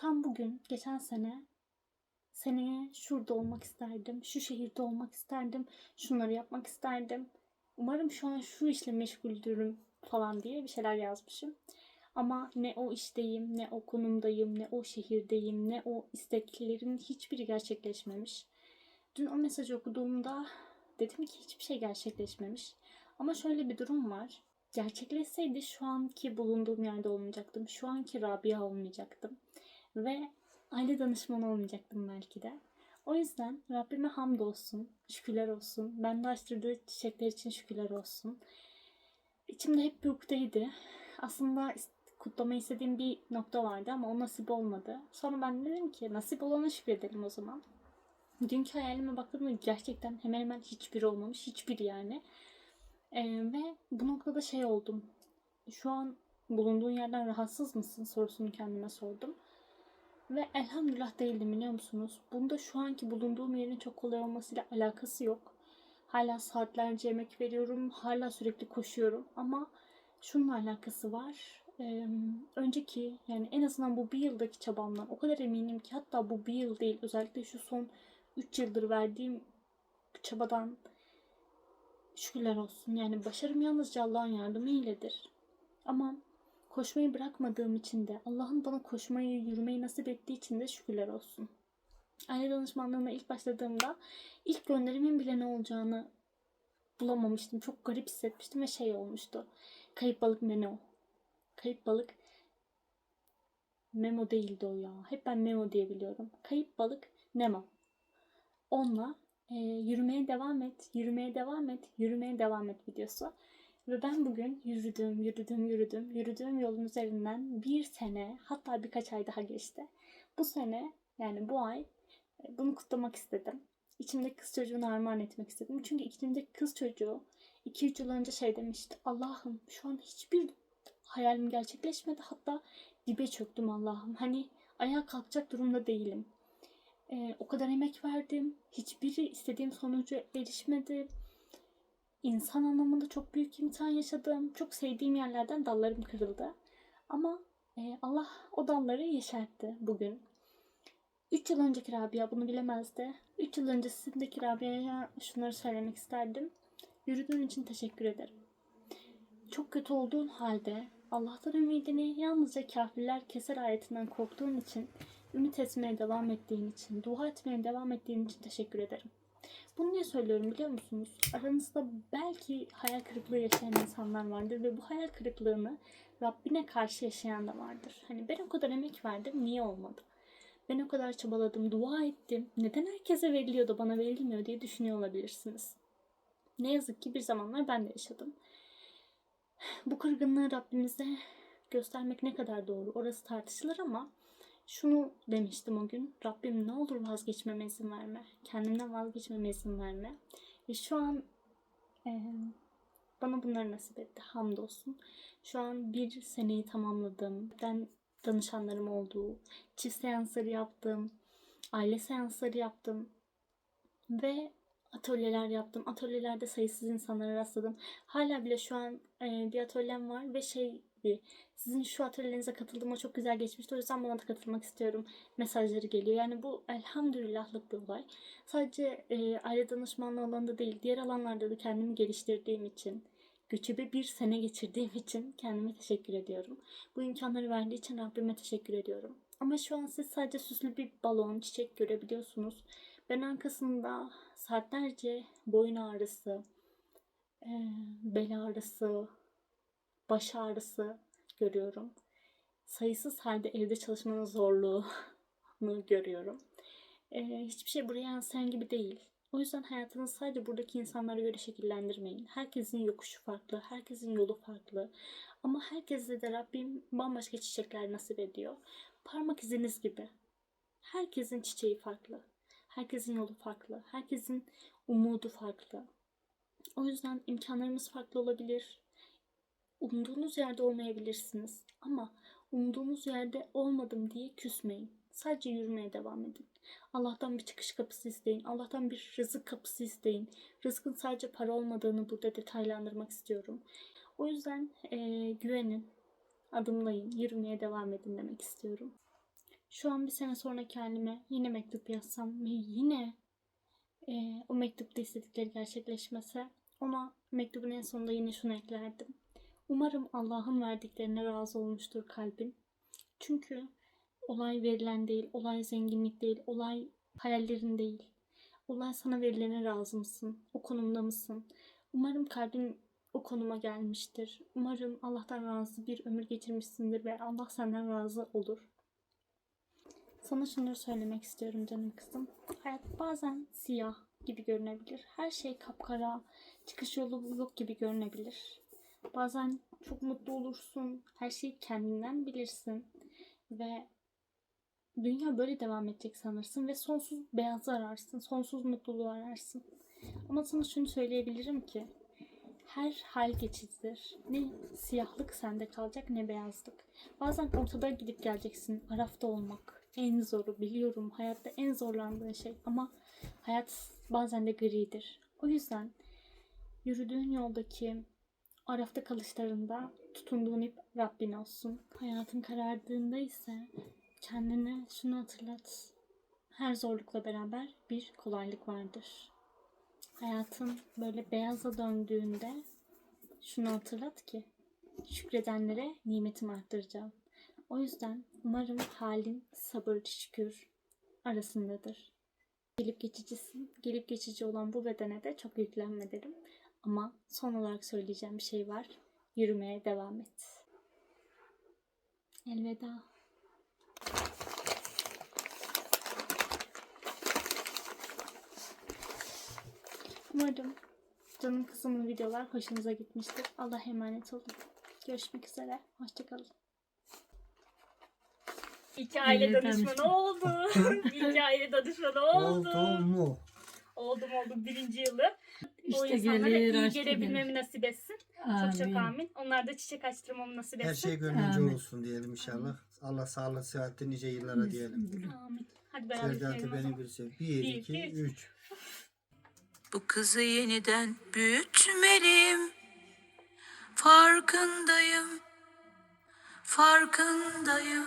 Tam bugün, geçen sene seneye şurada olmak isterdim, şu şehirde olmak isterdim, şunları yapmak isterdim. Umarım şu an şu işle meşguldürüm falan diye bir şeyler yazmışım. Ama ne o işteyim, ne o konumdayım, ne o şehirdeyim, ne o isteklerimin hiçbiri gerçekleşmemiş. Dün o mesajı okuduğumda dedim ki hiçbir şey gerçekleşmemiş. Ama şöyle bir durum var. Gerçekleşseydi şu anki bulunduğum yerde olmayacaktım. Şu anki Rabia olmayacaktım. Ve aile danışmanı olmayacaktım belki de. O yüzden Rabbime hamdolsun, şükürler olsun. Bende açtırdığı çiçekler için şükürler olsun. İçimde hep bir ukdeydi. Aslında kutlamayı istediğim bir nokta vardı ama o nasip olmadı. Sonra ben dedim ki nasip olana şükredelim o zaman. Dünkü hayalime baktığımda gerçekten hemen hemen hiçbiri olmamış. Hiçbiri yani. Ee, ve bu noktada şey oldum. Şu an bulunduğun yerden rahatsız mısın sorusunu kendime sordum. Ve elhamdülillah değildim biliyor musunuz? Bunda şu anki bulunduğum yerin çok kolay olmasıyla alakası yok. Hala saatlerce emek veriyorum. Hala sürekli koşuyorum. Ama şununla alakası var. Ee, önceki yani en azından bu bir yıldaki çabamdan o kadar eminim ki hatta bu bir yıl değil özellikle şu son 3 yıldır verdiğim çabadan şükürler olsun. Yani başarım yalnızca Allah'ın yardımı iledir. Ama koşmayı bırakmadığım için de Allah'ın bana koşmayı, yürümeyi nasip ettiği için de şükürler olsun. Aile danışmanlığına ilk başladığımda ilk gönderimin bile ne olacağını bulamamıştım. Çok garip hissetmiştim ve şey olmuştu. Kayıp balık Memo. Kayıp balık Memo değildi o ya. Hep ben Memo diye biliyorum. Kayıp balık Nemo. Onunla e, yürümeye devam et, yürümeye devam et, yürümeye devam et videosu. Ve ben bugün yürüdüm, yürüdüm, yürüdüm, yürüdüğüm yolun üzerinden bir sene hatta birkaç ay daha geçti. Bu sene yani bu ay e, bunu kutlamak istedim. İçimde kız çocuğunu armağan etmek istedim. Çünkü içimde kız çocuğu 2-3 yıl önce şey demişti. Allah'ım şu an hiçbir hayalim gerçekleşmedi. Hatta dibe çöktüm Allah'ım. Hani ayağa kalkacak durumda değilim. Ee, o kadar emek verdim. Hiçbiri istediğim sonuca erişmedi. İnsan anlamında çok büyük imtihan yaşadım. Çok sevdiğim yerlerden dallarım kırıldı. Ama e, Allah o dalları yeşertti bugün. 3 yıl önceki Rabia bunu bilemezdi. 3 yıl öncesindeki Rabia'ya şunları söylemek isterdim. Yürüdüğün için teşekkür ederim. Çok kötü olduğun halde Allah'tan ümidini yalnızca kafirler keser ayetinden korktuğun için, ümit etmeye devam ettiğin için, dua etmeye devam ettiğin için teşekkür ederim. Bunu niye söylüyorum biliyor musunuz? Aranızda belki hayal kırıklığı yaşayan insanlar vardır ve bu hayal kırıklığını Rabbine karşı yaşayan da vardır. Hani ben o kadar emek verdim, niye olmadı? Ben o kadar çabaladım, dua ettim. Neden herkese veriliyor da bana verilmiyor diye düşünüyor olabilirsiniz. Ne yazık ki bir zamanlar ben de yaşadım. Bu kırgınlığı Rabbimize göstermek ne kadar doğru orası tartışılır ama şunu demiştim o gün. Rabbim ne olur vazgeçmeme izin verme. Kendimden vazgeçmeme izin verme. Ve şu an e, bana bunları nasip etti. Hamdolsun. Şu an bir seneyi tamamladım. Ben danışanlarım olduğu, çift seansları yaptım, aile seansları yaptım ve atölyeler yaptım. Atölyelerde sayısız insanlara rastladım. Hala bile şu an e, bir atölyem var ve şey sizin şu atölyelerinize katıldığıma çok güzel geçmişti. O yüzden bana da katılmak istiyorum mesajları geliyor. Yani bu elhamdülillahlık bir olay. Sadece e, aile danışmanlığı alanında değil, diğer alanlarda da kendimi geliştirdiğim için, göçebe bir sene geçirdiğim için kendime teşekkür ediyorum. Bu imkanları verdiği için Rabbime teşekkür ediyorum. Ama şu an siz sadece süslü bir balon, çiçek görebiliyorsunuz. Ben arkasında saatlerce boyun ağrısı, e, bel ağrısı, baş ağrısı görüyorum. Sayısız halde evde çalışmanın zorluğunu görüyorum. E, hiçbir şey buraya yansıyan gibi değil. O yüzden hayatınızı sadece buradaki insanlara göre şekillendirmeyin. Herkesin yokuşu farklı, herkesin yolu farklı. Ama herkese de Rabbim bambaşka çiçekler nasip ediyor. Parmak iziniz gibi. Herkesin çiçeği farklı. Herkesin yolu farklı. Herkesin umudu farklı. O yüzden imkanlarımız farklı olabilir. Umduğunuz yerde olmayabilirsiniz. Ama umduğunuz yerde olmadım diye küsmeyin. Sadece yürümeye devam edin. Allah'tan bir çıkış kapısı isteyin. Allah'tan bir rızık kapısı isteyin. Rızkın sadece para olmadığını burada detaylandırmak istiyorum. O yüzden e, güvenin, adımlayın, yürümeye devam edin demek istiyorum. şu an bir sene sonraki halime yine mektup yazsam ve yine e, o mektupta istedikleri gerçekleşmese ona mektubun en sonunda yine şunu eklerdim. Umarım Allah'ın verdiklerine razı olmuştur kalbin. Çünkü olay verilen değil, olay zenginlik değil, olay hayallerin değil. Olay sana verilene razı mısın? O konumda mısın? Umarım kalbin o konuma gelmiştir. Umarım Allah'tan razı bir ömür geçirmişsindir ve Allah senden razı olur. Sana şunları söylemek istiyorum canım kızım. Hayat bazen siyah gibi görünebilir. Her şey kapkara, çıkış yolu yok gibi görünebilir. Bazen çok mutlu olursun. Her şeyi kendinden bilirsin. Ve dünya böyle devam edecek sanırsın ve sonsuz beyazı ararsın. Sonsuz mutluluğu ararsın. Ama sana şunu söyleyebilirim ki her hal geçicidir. Ne siyahlık sende kalacak ne beyazlık. Bazen ortada gidip geleceksin. Arafta olmak en zoru biliyorum. Hayatta en zorlandığın şey ama hayat bazen de gridir. O yüzden yürüdüğün yoldaki arafta kalışlarında tutunduğun ip Rabbin olsun. Hayatın karardığında ise kendine şunu hatırlat. Her zorlukla beraber bir kolaylık vardır. Hayatın böyle beyaza döndüğünde şunu hatırlat ki şükredenlere nimetimi arttıracağım. O yüzden umarım halin sabır şükür arasındadır. Gelip geçicisin. Gelip geçici olan bu bedene de çok yüklenme derim. Ama son olarak söyleyeceğim bir şey var. Yürümeye devam et. Elveda. Umarım canım kızımın videolar hoşunuza gitmiştir. Allah'a emanet olun. Görüşmek üzere. Hoşçakalın. İki aile Evet, danışmanı danışman. oldu. İki aile danışmanı oldu. Oldu mu? Oldum oldum birinci yılı. O İşte insanlara gelir, iyi açtı gelebilmemi nasip etsin. Çok çok Amin. amin. Onlar da çiçek açtırmamı nasip Her etsin. şey gönlünce Amin. olsun diyelim inşallah. Allah sağlık sıhhatli nice yıllara diyelim. Amin. Hadi beraber o beni zaman. bilsin. 1, Bir, 2, iki, 3. Bu kızı yeniden büyütmeliyim. Farkındayım, farkındayım.